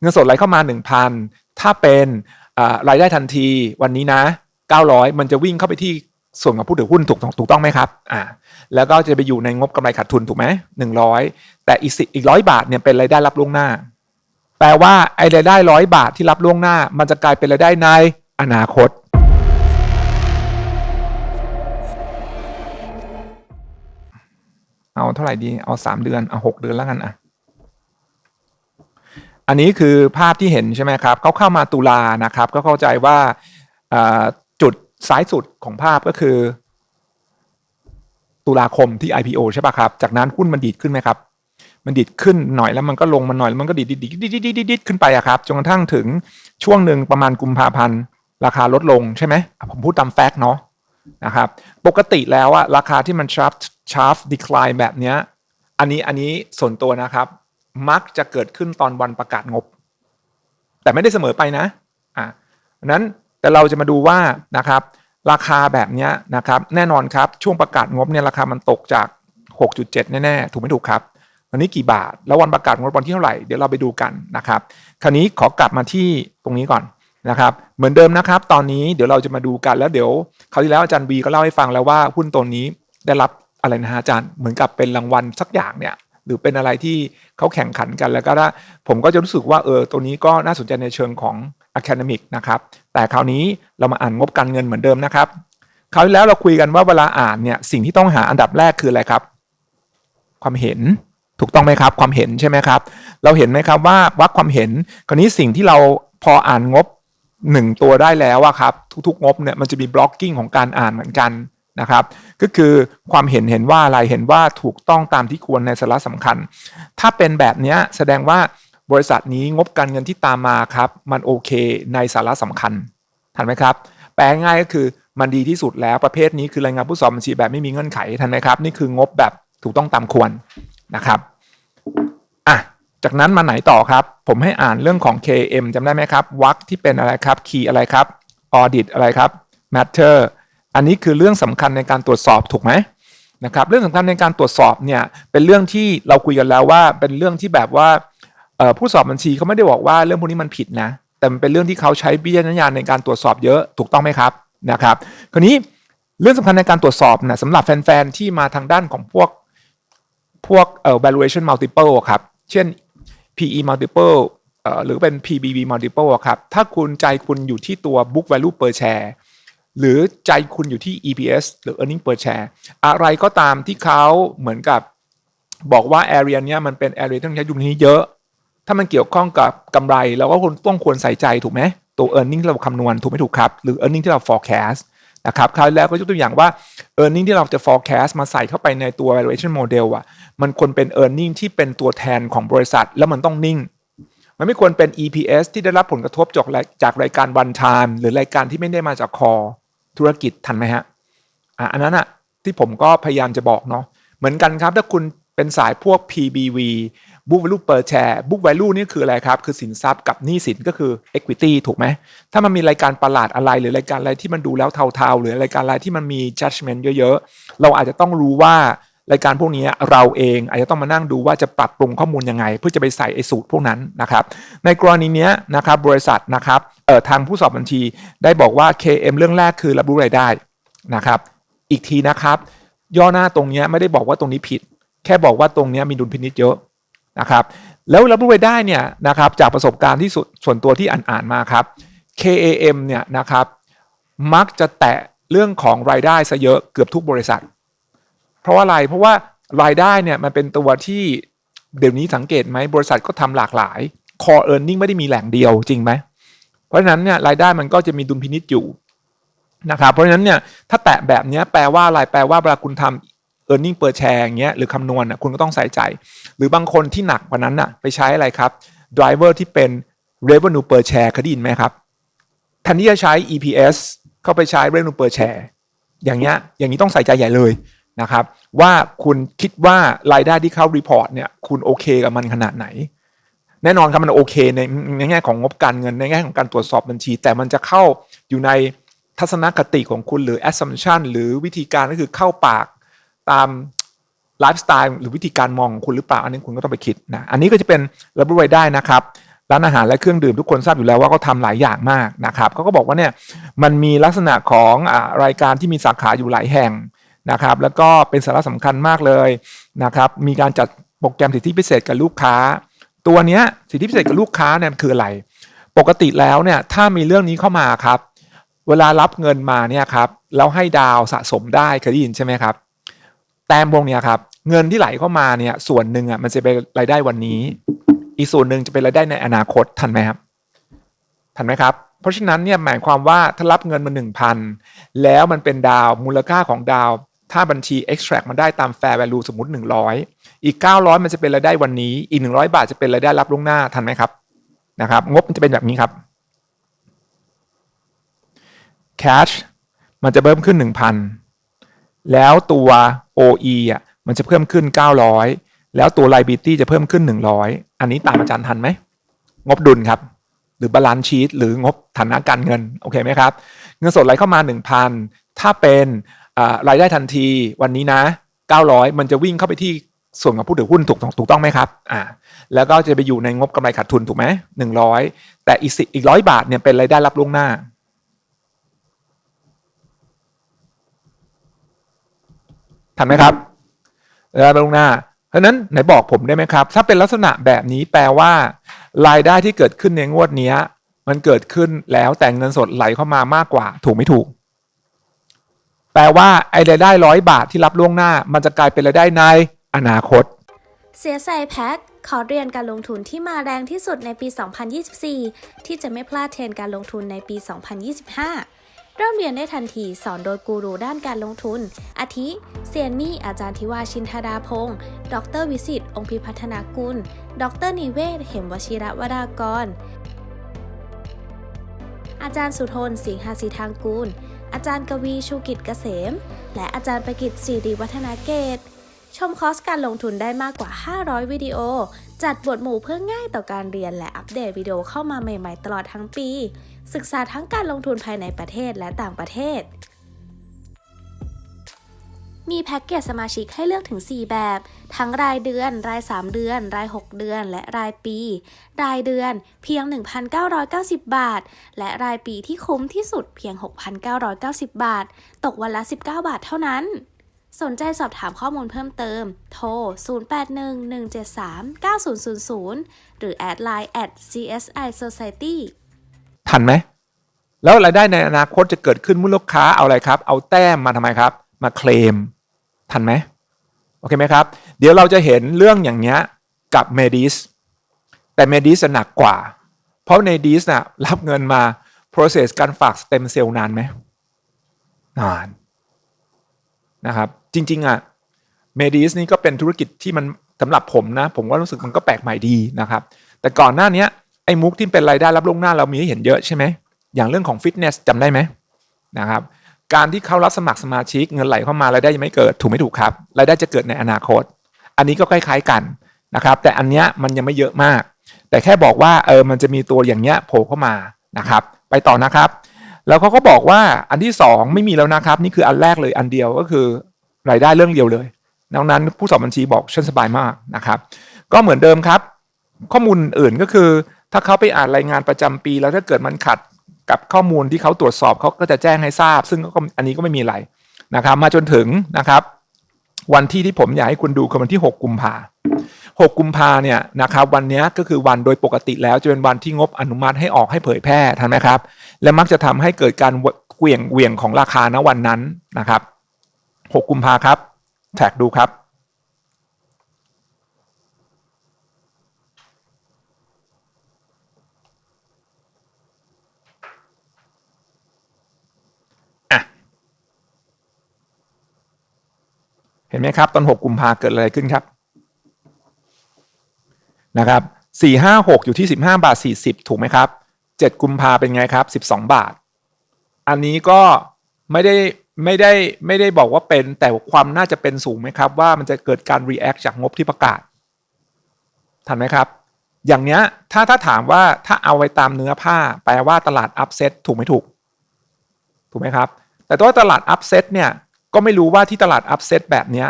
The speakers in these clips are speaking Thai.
เงินสดไหลเข้ามา 1,000 ถ้าเป็นรายได้ทันทีวันนี้นะ 900 มันจะวิ่งเข้าไปที่ส่วนของผู้ถือหุ้นถูกถูกต้องไหมครับอ่าแล้วก็จะไปอยู่ในงบกำไรขาดทุนถูกไหมหนึ่งร้อยแต่อีกสิอีกร้อยบาทเนี่ยเป็นรายได้รับล่วงหน้า แปลว่าไอ้รายได้ร้อยบาทที่รับล่วงหน้า มันจะกลายเป็นรายได้ในอนาคตเอาเท่าไหร่ดี เอาสามเดือน เอาหกเดือนแล้วกันอะ อันนี้คือภาพที่เห็นใช่ไหมครับเขาเข้ามาตุลานะครับ ก็เข้าใจว่าจุดซ้ายสุดของภาพก็คือ ตุลาคมที่ IPO ใช่ป่ะครับ จากนั้นหุ้นมันดีดขึ้นไหมครับ มันดีดขึ้นหน่อยแล้วมันก็ลงมาหน่อยแล้วมันก็ดีดดีดดีดดีดดีดขึ้นไปอะครับจนกระทั่งถึงช่วงหนึ่งประมาณกุมภาพันธ์ราคาลดลงใช่ไหมผมพูดตามแฟกต์เนาะนะครับปกติแล้วอะราคาที่มันชาร์ปชาร์ปดีคลายแบบเนี้ยอันนี้อันนี้ส่วนตัวนะครับ มักจะเกิดขึ้นตอนวันประกาศงบ แต่ไม่ได้เสมอไปนะอะนั้นแต่เราจะมาดูว่านะครับ ราคาแบบนี้นะครับแน่นอนครับช่วงประกาศงบเนี่ยราคามันตกจาก 6.7 แน่ๆถูกไม่ถูกครับวันนี้กี่บาท แล้ววันประกาศงบวันที่เท่าไหร่เดี๋ยวเราไปดูกันนะครับ คราวนี้ขอกลับมาที่ตรงนี้ก่อนนะครับ เหมือนเดิมนะครับ ตอนนี้เดี๋ยวเราจะมาดูกันแล้วเดี๋ยวคราวที่แล้วอาจารย์บีก็เล่าให้ฟังแล้วว่าหุ้นตัวนี้ได้รับอะไรนะฮะอาจารย์เหมือนกับเป็นรางวัลสักอย่างเนี่ย หรือเป็นอะไรที่เขาแข่งขันกันแล้วก็ผมก็จะรู้สึกว่าเออตัวนี้ก็น่าสนใจในเชิงของ academic นะครับแต่คราวนี้เรามาอ่านงบการเงินเหมือนเดิมนะครับคราวที่แล้วเราคุยกันว่าเวลาอ่านเนี่ยสิ่งที่ต้องหาอันดับแรกคืออะไรครับ ความเห็นถูกต้องไหมครับ ความเห็นใช่ไหมครับ เราเห็นไหมครับว่าวัดความเห็น คราวนี้สิ่งที่เราพออ่านงบหนึ่งตัวได้แล้วอะครับ ทุกๆ งบเนี่ยมันจะมีบล็อกกิ้งของการอ่านเหมือนกัน นะครับ ก็คือความเห็นเห็นว่าอะไรเห็นว่าถูกต้องตามที่ควรในสาระสำคัญ ถ้าเป็นแบบนี้แสดงว่าบริษัทนี้งบการเงินที่ตามมาครับมันโอเคในสาระสำคัญทันไหมครับ แปลง่ายก็คือมันดีที่สุดแล้วประเภทนี้คือรายงานผู้สอบบัญชีแบบไม่มีเงื่อนไขทันไหมครับ นี่คืองบแบบถูกต้องตามควรนะครับอะจากนั้นมาไหนต่อครับ ผมให้อ่านเรื่องของ KM จำได้ไหมครับวักที่เป็นอะไรครับ key อะไรครับ audit อะไรครับ matter อันนี้คือเรื่องสำคัญในการตรวจสอบถูกไหมนะครับเรื่องสำคัญในการตรวจสอบเนี่ยเป็นเรื่องที่เราคุยกันแล้วว่าเป็นเรื่องที่แบบว่าผู้สอบบัญชีเขาไม่ได้บอกว่าเรื่องพวกนี้มันผิดนะ แต่มันเป็นเรื่องที่เขาใช้วิจารณญาณในการตรวจสอบเยอะถูกต้องไหมครับนะครับ คราวนี้เรื่องสำคัญในการตรวจสอบนะสำหรับแฟนๆที่มาทางด้านของพวกพวกเอ่อ valuation multiple ครับเช่น PE multiple หรือเป็น PBV multiple ครับถ้าคุณใจคุณอยู่ที่ตัว book value per share หรือใจคุณอยู่ที่ EPS หรือ earning per share อะไรก็ตามที่เขาเหมือนกับบอกว่า area เนี้ยมันเป็น area ที่ต้องใช้ดุลนิจเยอะ ถ้ามันเกี่ยวข้องกับกำไรเราก็ควรต้องควรใส่ใจถูกไหมตัว e a r n i n g ที่เราคำนวณถูกไม่ถูกครับ หรือ e a r n i n g ที่เรา forecast นะครับคราวแล้วก็ยกตัวอย่างว่า e a r n i n g ที่เราจะ forecast มาใส่เข้าไปในตัว valuation model อะ มันควรเป็น e a r n i n g ที่เป็นตัวแทนของบริษัท แล้วมันต้องนิ่ง มันไม่ควรเป็น EPS ที่ได้รับผลกระทบจากจากรายการ one time หรือรายการที่ไม่ได้มาจากคอ ธุรกิจทันไหมฮะอะอันนั้นอะที่ผมก็พยายามจะบอกเนาะเหมือนกันครับ ถ้าคุณเป็นสายพวก PBV book value per share book value นี่คืออะไรครับ คือสินทรัพย์กับหนี้สินก็คือ equity ถูกไหม ถ้ามันมีรายการประหลาดอะไร หรือรายการอะไรที่มันดูแล้วเทาๆ หรือรายการอะไรที่มันมี judgment เยอะๆ เราอาจจะต้องรู้ว่า รายการพวกนี้เราเองอาจจะต้องมานั่งดูว่าจะปรับปรุงข้อมูลยังไง เพื่อจะไปใส่ไอ้สูตรพวกนั้นนะครับ ในกรณีนี้นะครับบริษัทนะครับเอ่อทางผู้สอบบัญชีได้บอกว่า KM เรื่องแรกคือรับรู้รายได้นะครับ อีกทีนะครับ ย่อหน้าตรงนี้ไม่ได้บอกว่าตรงนี้ผิด แค่บอกว่าตรงนี้มีดุลพินิจเยอะนะครับ แล้วรับรู้รายได้เนี่ยนะครับจากประสบการณ์ที่ส่วนตัวที่อ่านๆมาครับ KAM เนี่ยนะครับมักจะแตะเรื่องของรายได้ซะเยอะเกือบทุกบริษัท เพราะว่าอะไรเพราะว่ารายได้เนี่ยมันเป็นตัวที่เดี๋ยวนี้สังเกตไหมบริษัทก็ทำหลากหลาย core earning ไม่ได้มีแหล่งเดียวจริงไหมเพราะฉะนั้นเนี่ยรายได้มันก็จะมีดุลพินิจอยู่นะครับเพราะฉะนั้นเนี่ยถ้าแตะแบบเนี้ยแปลว่าอะไรแปลว่าเวลาคุณทำ earning per share อย่างเงี้ยหรือคำนวณน่ะคุณก็ต้องใส่ใจ หรือบางคนที่หนักกว่านั้นน่ะไปใช้อะไรครับ driver ที่เป็น revenue per share เคยได้ยินไหมครับแทนที่จะใช้ EPS เข้าไปใช้ revenue per share อย่างเงี้ยอย่างนี้ต้องใส่ใจใหญ่เลย นะครับว่าคุณคิดว่ารายได้ที่เข้า report เนี่ยคุณโอเคกับมันขนาดไหน แน่นอนครับมันโอเคในในแง่ของงบการเงินในแง่ของการตรวจสอบบัญชี แต่มันจะเข้าอยู่ในทัศนคติของคุณหรือ assumption หรือวิธีการก็คือเข้าปากตามไลฟ์สไตล์หรือวิธีการมองของคุณหรือเปล่าอันนี้คุณก็ต้องไปคิดนะอันนี้ก็จะเป็นรับรู้รายได้นะครับร้านอาหารและเครื่องดื่มทุกคนทราบอยู่แล้วว่าเขาทำหลายอย่างมากนะครับเขาก็บอกว่าเนี่ยมันมีลักษณะของอรายการที่มีสาขาอยู่หลายแห่ง นะครับแล้วก็เป็นสาระสำคัญมากเลยนะครับมีการจัดโปรแกรมสิทธิพิเศษกับลูกค้า ตัวเนี้ยสิทธิพิเศษกับลูกค้าเนี่ยคืออะไร ปกติแล้วเนี่ยถ้ามีเรื่องนี้เข้ามาครับ เวลารับเงินมาเนี่ยครับแล้วให้ดาวสะสมได้เคยได้ยินใช่ไหมครับ แต้มวกเนี้ยครับเงินที่ไหลเข้ามาเนี่ยส่วนหนึ่งอะมันจะเป็นรายได้วันนี้ อีกส่วนหนึ่งจะเป็นรายได้ในอนาคตทันไหมครับทันไหมครับเพราะฉะนั้นเนี่ยหมายความว่าถ้ารับเงินมาหนึ่งพันแล้วมันเป็นดาวมูลค่าของดาว ถ้าบัญชี extract มันได้ตาม fair value สมมติ 100 อีก 900 มันจะเป็นรายได้วันนี้ อีก 100 บาทจะเป็นรายได้รับล่วงหน้าทันไหมครับนะครับ งบมันจะเป็นแบบนี้ครับ cash มันจะเพิ่มขึ้น 1,000 แล้วตัว OE อะมันจะเพิ่มขึ้น 900 แล้วตัว liability จะเพิ่มขึ้น 100 อันนี้ตามอาจารย์ทันไหม งบดุลครับหรือบาลานซ์ชีตหรืองบฐานะการเงิน โอเคไหมครับ เงินสดไหลเข้ามา 1,000 ถ้าเป็น รายได้ทันทีวันนี้นะ 900 มันจะวิ่งเข้าไปที่ส่วนของผู้ถือหุ้นถูกถูกต้องไหมครับอ่าแล้วก็จะไปอยู่ในงบกำไรขาดทุนถูกไหม100แต่อีกสิอีกร้อยบาทเนี่ยเป็นรายได้รับล่วงหน้า ทันไหมครับรายได้ล่วงหน้า เพราะนั้นไหนบอกผมได้ไหมครับ ถ้าเป็นลักษณะแบบนี้แปลว่า รายได้ที่เกิดขึ้นในงวดนี้มันเกิดขึ้นแล้วแต่เงินสดไหลเข้ามามากกว่า ถูกไม่ถูก แปลว่าไอ้รายได้ร้อยบาทที่รับล่วงหน้า มันจะกลายเป็นรายได้ในอนาคต เสียใจแพ็คขอเรียนการลงทุนที่มาแรงที่สุดในปี 2024 ที่จะไม่พลาดเทรนการลงทุนในปี 2025 เริ่มเรียนได้ทันทีสอนโดยกูรูด้านการลงทุน อาทิเซียนมี่อาจารย์ทิวาชินธดาพงศ์ดรวิสิตองค์พิพัฒนากุล ดรนิเวศ เหมวชิระวรากร อาจารย์สุทน สิงหาสีทางกูล อาจารย์กวีชูกิจเกษม และอาจารย์ประกิตสิริวัฒนาเกต ชมคอร์สการลงทุนได้มากกว่า 500 วิดีโอ จัดบทหมู่เพื่อง่ายต่อการเรียนและอัปเดตวิดีโอเข้ามาใหม่ ๆ ตลอดทั้งปี ศึกษาทั้งการลงทุนภายในประเทศและต่างประเทศ มีแพ็กเกจสมาชิกให้เลือกถึง 4 แบบ ทั้งรายเดือน ราย 3 เดือน ราย 6 เดือน และรายปี รายเดือนเพียง 1,990 บาท และรายปีที่คุ้มที่สุดเพียง 6,990 บาท ตกวันละ 19 บาทเท่านั้น สนใจสอบถามข้อมูลเพิ่มเติม โทร 0811739000 หรือแอดไลน์ at CSI Society ทันไหมแล้วรายได้ในอนาคตจะเกิดขึ้นเมื่อลูกค้าเอาอะไรครับ เอาแต้มมาทำไมครับ มาเคลม ทันไหมโอเคไหมครับ เดี๋ยวเราจะเห็นเรื่องอย่างเนี้ยกับเมดิสแต่เมดิสหนักกว่า เพราะในดิสน่ะรับเงินมา process การฝากสเต็มเซลล์นานไหมนานนะครับจริงๆอะเมดิสนี่ก็เป็นธุรกิจที่มันสำหรับผมนะ ผมว่ารู้สึกมันก็แปลกใหม่ดีนะครับ แต่ก่อนหน้านี้ไอ้มุกที่เป็นรายได้รับล่วงหน้าเรามีให้เห็นเยอะใช่ไหมอย่างเรื่องของฟิตเนสจำได้ไหมนะครับ การที่เขารับสมัครสมาชิกเงินไหลเข้ามารายได้ยังไม่เกิดถูกไม่ถูกครับรายได้จะเกิดในอนาคต อันนี้ก็คล้าย ๆกันนะครับ แต่อันเนี้ยมันยังไม่เยอะมาก แต่แค่บอกว่าเออมันจะมีตัวอย่างเงี้ยโผล่เข้ามานะครับ ไปต่อนะครับ แล้วเขาก็บอกว่าอันที่สองไม่มีแล้วนะครับ นี่คืออันแรกเลยอันเดียวก็คือรายได้เรื่องเดียวเลยดังนั้นผู้สอบบัญชีบอกฉันสบายมากนะครับ ก็เหมือนเดิมครับ ข้อมูลอื่นก็คือ ถ้าเขาไปอ่านรายงานประจำปี แล้วถ้าเกิดมันขัด กับข้อมูลที่เขาตรวจสอบเขาก็จะแจ้งให้ทราบ ซึ่งอันนี้ก็ไม่มีอะไรนะครับ มาจนถึงนะครับ วันที่ที่ผมอยากให้คุณดูคือวันที่ 6 กุมภา6กุมภาเนี่ยนะครับวันนี้ก็คือวันโดยปกติแล้วจะเป็นวันที่งบอนุมัติให้ออกให้เผยแพร่ทันไหมครับ และมักจะทำให้เกิดการเวี่ยงเวี่ยงของราคาณวันนั้นนะครับ 6 กุมภาครับ แท็กดูครับ ห็นไหมครับ ตอน 6 กุมภาเกิดอะไรขึ้นครับนะครับ4 5 6อยู่ที่15บห้าบาท40ถูกไหมครับ7กุมภาเป็นไงครับ12บสองบาท อันนี้ก็ไม่ได้ไม่ได้ไม่ได้บอกว่าเป็นแต่ความน่าจะเป็นสูงไหมครับ ว่ามันจะเกิดการ react จากงบที่ประกาศทันไหมครับ อย่างเนี้ยถ้าถ้าถามว่าถ้าเอาไว้ตามเนื้อผ้า แปลว่าตลาด upset ถูกไหมถูก ถูกไหมครับ แต่ตัวตลาด upset เนี่ย ก็ไม่รู้ว่าที่ตลาด upset แบบนี้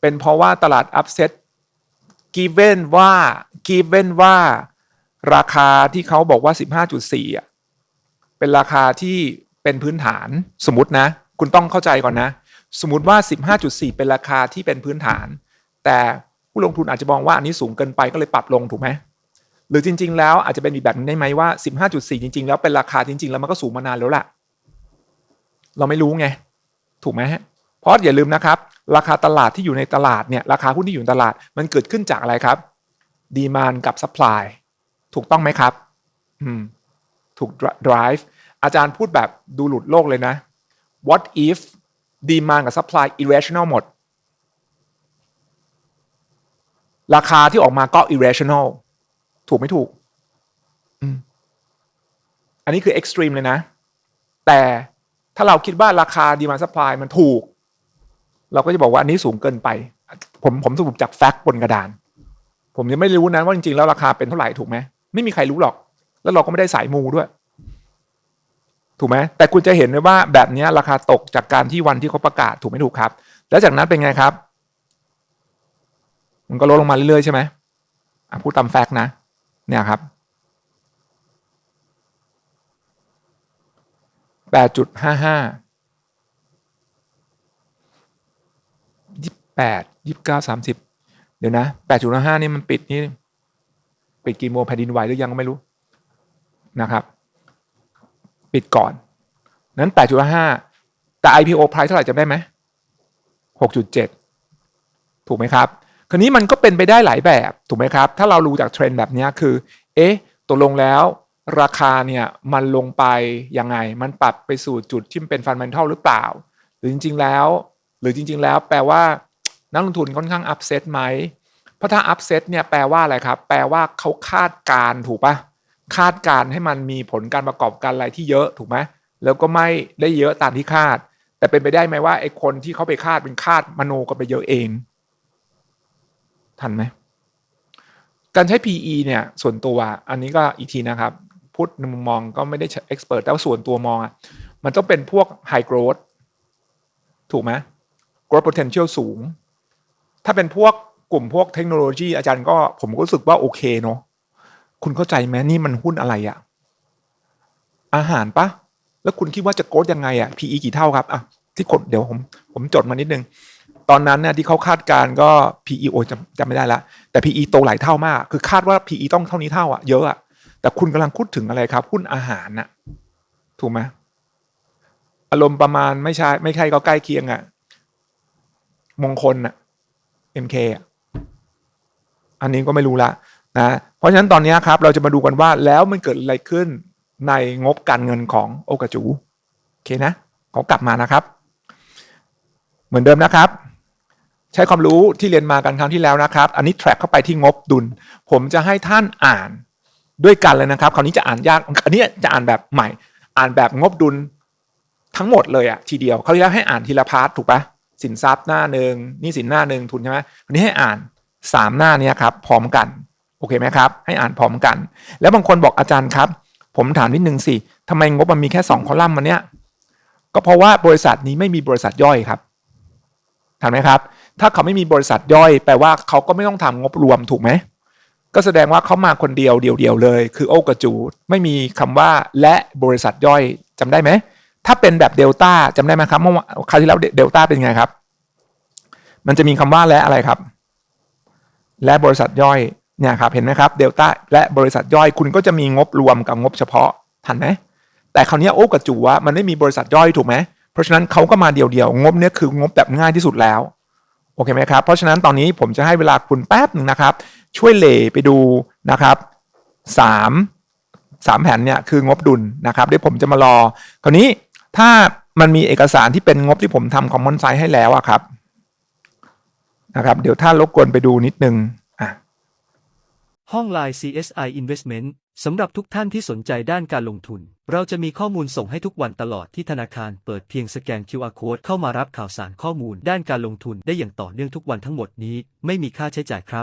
เป็นเพราะว่าตลาด upset given ว่า given ว่า ราคาที่เขาบอกว่า 15.4อะเป็นราคาที่เป็นพื้นฐานสมมตินะ คุณต้องเข้าใจก่อนนะ สมมติว่า 15.4 เป็นราคาที่เป็นพื้นฐาน แต่ผู้ลงทุนอาจจะมองว่าอันนี้สูงเกินไปก็เลยปรับลงถูกไหมหรือจริง ๆ แล้วอาจจะเป็นอีกแบบนึงได้ไหมว่า 15.4 จริง ๆ แล้วเป็นราคาจริง ๆ แล้วมันก็สูงมานานแล้วล่ะ เราไม่รู้ไง ถูกไหมฮะ เพราะอย่าลืมนะครับ ราคาตลาดที่อยู่ในตลาดเนี่ยราคาหุ้นที่อยู่ในตลาดมันเกิดขึ้นจากอะไรครับ ดีมานกับซัพพลายถูกต้องไหมครับอืมถูก drive อาจารย์พูดแบบดูหลุดโลกเลยนะ what if ดีมานกับซัพพลาย irrational หมด ราคาที่ออกมาก็ irrational ถูกไม่ถูก อันนี้คือ extreme เลยนะ แต่ถ้าเราคิดว่าราคาดีมา s u p p l y มันถูก เราก็จะบอกว่าอันนี้สูงเกินไป ผมผมสรุปจากแฟกต์บนกระดาน ผมยังไม่รู้นะว่าจริงๆแล้วราคาเป็นเท่าไหร่ถูกไหมไม่มีใครรู้หรอก แล้วเราก็ไม่ได้สายมูด้วย ถูกไหมแต่คุณจะเห็นเลยว่าแบบนี้ราคาตกจากการที่วันที่เขาประกาศถูกไม่ถูกครับ แล้วจากนั้นเป็นไงครับ มันก็ลดลงมาเรื่อยๆใช่ไหมพูดตามแฟกต์นะ เนี่ยครับแปดจุดห้าห้า ยี่แปดยี่เก้าสามสิบเดี๋ยวนะแปดจุดห้านี่มันปิดนี่ปิดกี่โมงแผ่นดินไหวหรือยังก็ไม่รู้นะครับ ปิดก่อน นั้นแปดจุดห้าแต่ IPO price เท่าไหร่จำได้ไหมหกจุดเจ็ดถูกไหมครับ คราวนี้มันก็เป็นไปได้หลายแบบ ถูกไหมครับ ถ้าเรารู้จากเทรนด์แบบนี้คือ เอ๊ะตกลงแล้วราคาเนี่ยมันลงไปยังไง มันปรับไปสู่จุดที่มันเป็นฟัน d ม n ทัลหรือเปล่า หรือจริง ๆ แล้ว หรือจริง ๆ แล้วแปลว่า นักลงทุนค่อนข้างอัพเซตไหมเพราะถ้าอัพเซตเนี่ยแปลว่าอะไรครับ แปลว่าเขาคาดการถูกปะคาดการให้มันมีผลการประกอบการอะไรที่เยอะถูกไหมแล้วก็ไม่ได้เยอะตามที่คาด แต่เป็นไปได้ไหมว่าไอ้คนที่เขาไปคาดเป็นคาดมโนกันไปเยอะเอง ทันไหมการใช้ PE เนี่ยส่วนตัวอันนี้ก็อีกทีนะครับ พูดในมุมมองก็ไม่ได้เอ็กซ์เพรสแต่ว่าส่วนตัวมองอะมันต้องเป็นพวก high growth ถูกไหม growth potential สูง ถ้าเป็นพวกกลุ่มพวกเทคโนโลยีอาจารย์ก็ผมก็รู้สึกว่าโอเคเนาะคุณเข้าใจไหมนี่มันหุ้นอะไรอะอาหารปะแล้วคุณคิดว่าจะโกดยังไงอะ PE กี่เท่าครับอะที่กดเดี๋ยวผมผมจดมานิดนึง ตอนนั้นเนี่ยที่เขาคาดการก็ PE โอจำจำไม่ได้ละแต่ PE โตหลายเท่ามาก คือคาดว่า PE ต้องเท่านี้เท่าอะเยอะอะแต่คุณกำลังพูดถึงอะไรครับหุ้นอาหารน่ะ ถูกไหมอารมณ์ประมาณไม่ใช่ไม่ใช่ก็ใกล้เคียงอะมงคลน่ะ MK อะอันนี้ก็ไม่รู้ละนะเพราะฉะนั้นตอนนี้ครับเราจะมาดูกันว่าแล้วมันเกิดอะไรขึ้นในงบการเงินของโอกาจูโอเคนะขอกลับมานะครับ เหมือนเดิมนะครับ ใช้ความรู้ที่เรียนมากันครั้งที่แล้วนะครับ อันนี้ track เข้าไปที่งบดุล ผมจะให้ท่านอ่านด้วยกันเลยนะครับ คราวนี้จะอ่านยากอันนี้จะอ่านแบบใหม่ อ่านแบบงบดุลทั้งหมดเลยอะทีเดียวเขาวที่แล้วให้อ่านทีละพาร์ทถูกปะ สินทรัพย์หน้าหนึ่งนี่สินหน้าหนึ่งทุนใช่ไหมวันนี้ให้อ่านสามหน้านี้ครับพร้อมกันโอเคไหมครับ ให้อ่านพร้อมกัน แล้วบางคนบอกอาจารย์ครับ ผมถามนิดนึงสิทำไมงบมันมีแค่สองคอลัมน์มันเนี้ยก็เพราะว่าบริษัทนี้ไม่มีบริษัทย่อยครับทันไหมครับ ถ้าเขาไม่มีบริษัทย่อย แปลว่าเขาก็ไม่ต้องทำงบรวมถูกไหม ก็แสดงว่าเขามาคนเดียวเดียวๆเลย คือโอกระจูดไม่มีคำว่าและบริษัทย่อยจำได้ไหม ถ้าเป็นแบบเดลต้าจำได้ไหมครับเมื่อคราวที่แล้วเดลต้าเป็นไงครับ มันจะมีคำว่าและอะไรครับ และบริษัทย่อยเนี่ยครับเห็นไหมครับเดลต้าและบริษัทย่อยคุณก็จะมีงบรวมกับงบเฉพาะทันไหมแต่คราวนี้โอ้กับจูว่ามันไม่มีบริษัทย่อยถูกไหมเพราะฉะนั้นเขาก็มาเดี่ยวๆงบเนี้ยคืองบแบบง่ายที่สุดแล้วโอเคไหมครับ เพราะฉะนั้นตอนนี้ผมจะให้เวลาคุณแป๊บหนึ่งนะครับ ช่วยเหลไปดูนะครับสามสามแผ่นเนี่ยคืองบดุลนะครับเดี๋ยวผมจะมารอคราวนี้ ถ้ามันมีเอกสารที่เป็นงบที่ผมทำคอมมอนไซต์ให้แล้วอะครับนะครับ เดี๋ยวท่านรบกวนไปดูนิดนึงอะห้อง Line CSI Investment สำหรับทุกท่านที่สนใจด้านการลงทุน เราจะมีข้อมูลส่งให้ทุกวันตลอดที่ธนาคารเปิดเพียงสแกน QR Code เข้ามารับข่าวสารข้อมูลด้านการลงทุนได้อย่างต่อเนื่องทุกวันทั้งหมดนี้ ไม่มีค่าใช้จ่ายครับ